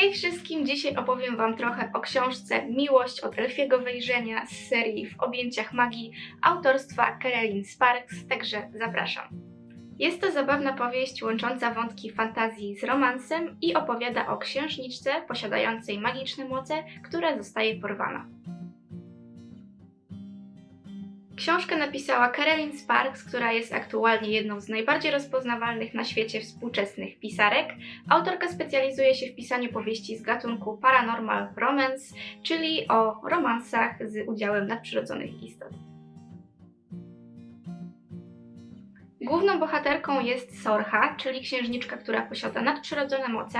Hej wszystkim! Dzisiaj opowiem Wam trochę o książce Miłość od Elfiego Wejrzenia z serii W objęciach magii autorstwa Carolyn Sparks, także zapraszam. Jest to zabawna powieść łącząca wątki fantazji z romansem i opowiada o księżniczce posiadającej magiczne moce, która zostaje porwana. Książkę napisała Carolyn Sparks, która jest aktualnie jedną z najbardziej rozpoznawalnych na świecie współczesnych pisarek. Autorka specjalizuje się w pisaniu powieści z gatunku paranormal romance, czyli o romansach z udziałem nadprzyrodzonych istot. Główną bohaterką jest Sorcha, czyli księżniczka, która posiada nadprzyrodzone moce.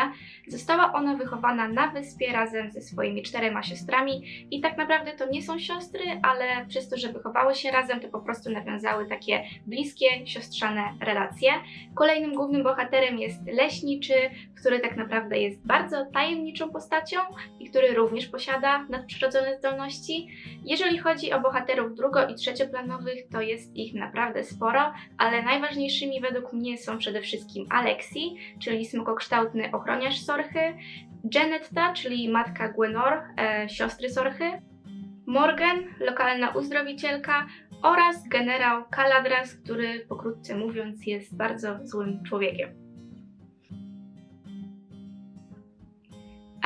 Została ona wychowana na wyspie razem ze swoimi czterema siostrami i tak naprawdę to nie są siostry, ale przez to, że wychowały się razem, to po prostu nawiązały takie bliskie, siostrzane relacje. Kolejnym głównym bohaterem jest Leśniczy, który tak naprawdę jest bardzo tajemniczą postacią i który również posiada nadprzyrodzone zdolności. Jeżeli chodzi o bohaterów drugo- i trzecioplanowych, to jest ich naprawdę sporo, ale najważniejszymi według mnie są przede wszystkim Alexi, czyli smokokształtny ochroniarz Sorchy, Janetta, czyli matka Gwenor, e, siostry Sorchy, Morgan, lokalna uzdrowicielka oraz generał Caladras, który pokrótce mówiąc jest bardzo złym człowiekiem.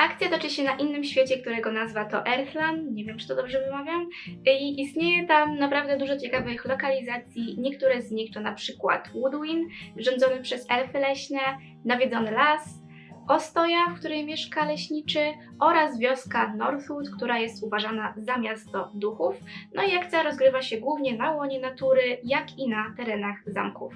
Akcja toczy się na innym świecie, którego nazwa to Earthland, nie wiem czy to dobrze wymawiam, i istnieje tam naprawdę dużo ciekawych lokalizacji. Niektóre z nich to na przykład Woodwin, rządzony przez elfy leśne, nawiedzony las, Ostoja, w której mieszka leśniczy oraz wioska Northwood, która jest uważana za miasto duchów. No i akcja rozgrywa się głównie na łonie natury, jak i na terenach zamków.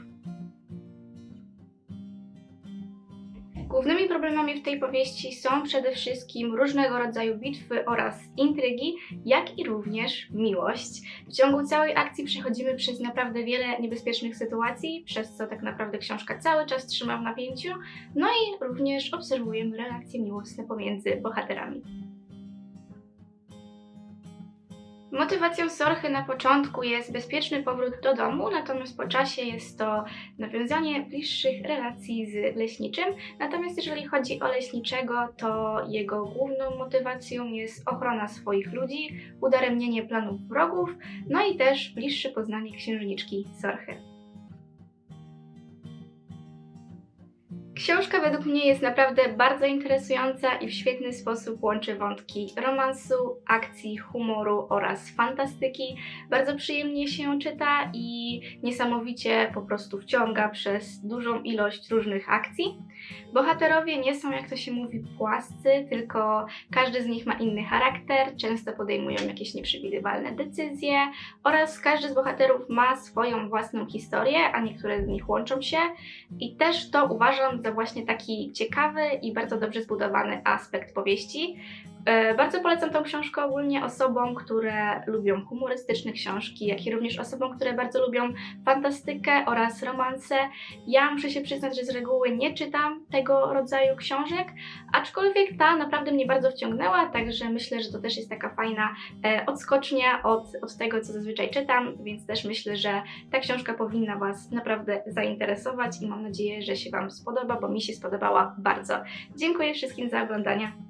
Głównymi problemami w tej powieści są przede wszystkim różnego rodzaju bitwy oraz intrygi, jak i również miłość. W ciągu całej akcji przechodzimy przez naprawdę wiele niebezpiecznych sytuacji, przez co tak naprawdę książka cały czas trzyma w napięciu, no i również obserwujemy relacje miłosne pomiędzy bohaterami. Motywacją Sorchy na początku jest bezpieczny powrót do domu, natomiast po czasie jest to nawiązanie bliższych relacji z leśniczym. Natomiast jeżeli chodzi o leśniczego, to jego główną motywacją jest ochrona swoich ludzi, udaremnienie planów wrogów, no i też bliższe poznanie księżniczki Sorchy. Książka według mnie jest naprawdę bardzo interesująca i w świetny sposób łączy wątki romansu, akcji, humoru oraz fantastyki. Bardzo przyjemnie się ją czyta i niesamowicie po prostu wciąga przez dużą ilość różnych akcji. Bohaterowie nie są, jak to się mówi, płascy, tylko każdy z nich ma inny charakter, często podejmują jakieś nieprzewidywalne decyzje oraz każdy z bohaterów ma swoją własną historię, a niektóre z nich łączą się. I też to uważam za właśnie taki ciekawy i bardzo dobrze zbudowany aspekt powieści. E, Bardzo polecam tą książkę ogólnie osobom, które lubią humorystyczne książki, jak i również osobom, które bardzo lubią fantastykę oraz romanse. Ja muszę się przyznać, że z reguły nie czytam tego rodzaju książek, aczkolwiek ta naprawdę mnie bardzo wciągnęła, także myślę, że to też jest taka fajna e, odskocznia od, od tego, co zazwyczaj czytam, więc też myślę, że ta książka powinna Was naprawdę zainteresować i mam nadzieję, że się Wam spodoba, bo mi się spodobała bardzo. Dziękuję wszystkim za oglądanie.